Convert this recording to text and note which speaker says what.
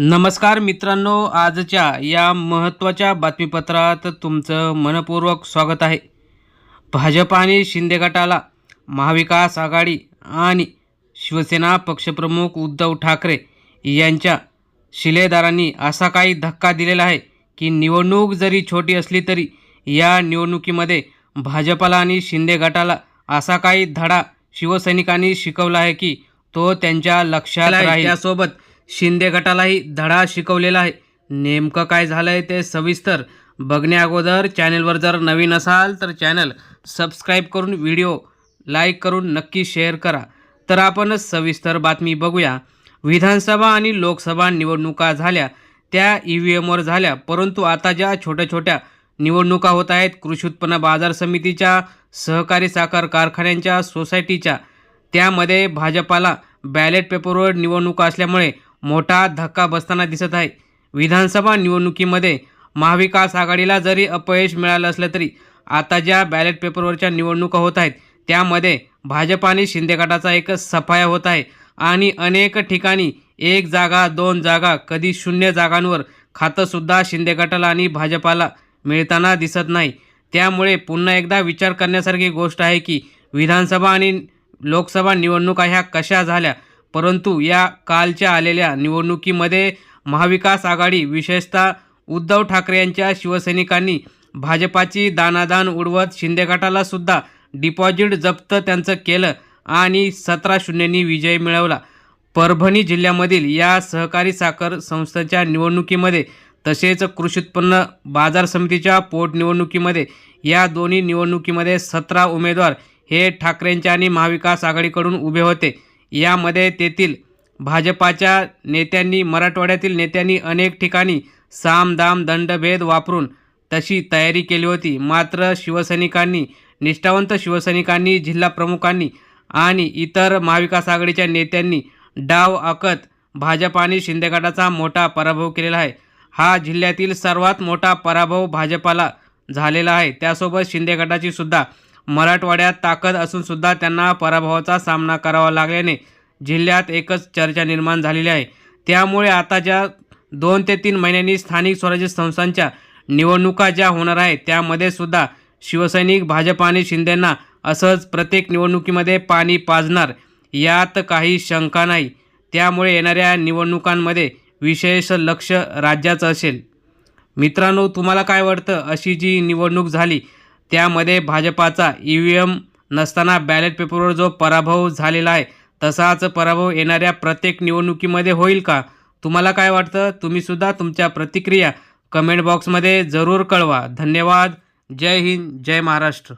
Speaker 1: नमस्कार मित्रांनो आजच्या या महत्त्वाच्या बातमीपत्रात तुमचं मनपूर्वक स्वागत आहे. भाजप आणि शिंदे गटाला महाविकास आघाडी आणि शिवसेना पक्षप्रमुख उद्धव ठाकरे यांच्या शिलेदारांनी असा काही धक्का दिलेला आहे की निवडणूक जरी छोटी असली तरी या निवडणुकीमध्ये भाजपाला आणि शिंदे गटाला असा काही धडा शिवसैनिकांनी शिकवला आहे की तो त्यांच्या लक्षात राहील. त्यासोबत शिंदे गटालाही धडा शिकवलेला आहे. नेमकं काय झालं आहे ते सविस्तर बघण्या अगोदर चॅनलवर जर नवीन असाल तर चॅनल सबस्क्राईब करून व्हिडिओ लाईक करून नक्की शेअर करा. तर आपण सविस्तर बातमी बघूया. विधानसभा आणि लोकसभा निवडणुका झाल्या. त्या ई व्ही एमवर झाल्या. परंतु आता ज्या छोट्या छोट्या निवडणुका होत आहेत कृषी उत्पन्न बाजार समितीच्या सहकारी साखर कारखान्यांच्या सोसायटीच्या त्यामध्ये भाजपाला बॅलेट पेपरवर निवडणुका असल्यामुळे मोठा धक्का बसताना दिसत आहे. विधानसभा निवडणुकीमध्ये महाविकास आघाडीला जरी अपयश मिळालं असलं तरी आता ज्या बॅलेट पेपरवरच्या निवडणुका होत आहेत त्यामध्ये भाजप आणि शिंदे गटाचा एक सफाया होत आहे आणि अनेक ठिकाणी एक जागा दोन जागा कधी शून्य जागांवर खातंसुद्धा शिंदे गटाला आणि भाजपाला मिळताना दिसत नाही. त्यामुळे पुन्हा एकदा विचार करण्यासारखी गोष्ट आहे की विधानसभा आणि लोकसभा निवडणुका ह्या कशा झाल्या? परंतु या कालच्या आलेल्या निवडणुकीमध्ये महाविकास आघाडी विशेषतः उद्धव ठाकरे यांच्या शिवसैनिकांनी भाजपाची दानादान उडवत शिंदे गटाला सुद्धा डिपॉझिट जप्त त्यांचं केलं आणि सतरा शून्यनी विजय मिळवला. परभणी जिल्ह्यामधील या सहकारी साखर संस्थेच्या निवडणुकीमध्ये तसेच कृषी उत्पन्न बाजार समितीच्या पोटनिवडणुकीमध्ये या दोन्ही निवडणुकीमध्ये सतरा उमेदवार हे ठाकरेंच्या आणि महाविकास आघाडीकडून उभे होते. यामध्ये तेथील भाजपाच्या नेत्यांनी मराठवाड्यातील नेत्यांनी अनेक ठिकाणी साम दाम दंडभेद वापरून तशी तयारी केली होती. मात्र शिवसैनिकांनी निष्ठावंत शिवसैनिकांनी जिल्हा प्रमुखांनी आणि इतर महाविकास आघाडीच्या नेत्यांनी डाव आखत भाजप आणि मोठा पराभव केलेला आहे. हा जिल्ह्यातील सर्वात मोठा पराभव भाजपाला झालेला आहे. त्यासोबत शिंदे गटाची सुद्धा मराठवाड्यात ताकद असून सुद्धा त्यांना पराभवाचा सामना करावा लागल्याने जिल्ह्यात एकच चर्चा निर्माण झालेली आहे. त्यामुळे आता ज्या दोन ते तीन महिन्यांनी स्थानिक स्वराज्य संस्थांच्या निवडणुका ज्या होणार आहेत त्यामध्ये सुद्धा शिवसैनिक भाजप आणि शिंदेंना असंच प्रत्येक निवडणुकीमध्ये पाणी पाजणार यात काही शंका नाही. त्यामुळे येणाऱ्या निवडणुकांमध्ये विशेष लक्ष राज्याचं असेल. मित्रांनो तुम्हाला काय वाटतं? अशी जी निवडणूक झाली त्यामध्ये भाजपाचा ई व्ही एम नसताना बॅलेट पेपरवर जो पराभव झालेला आहे तसाच पराभव येणाऱ्या प्रत्येक निवडणुकीमध्ये होईल का? तुम्हाला काय वाटतं? तुम्हीसुद्धा तुमच्या प्रतिक्रिया कमेंट बॉक्समध्ये जरूर कळवा. धन्यवाद. जय हिंद. जय महाराष्ट्र.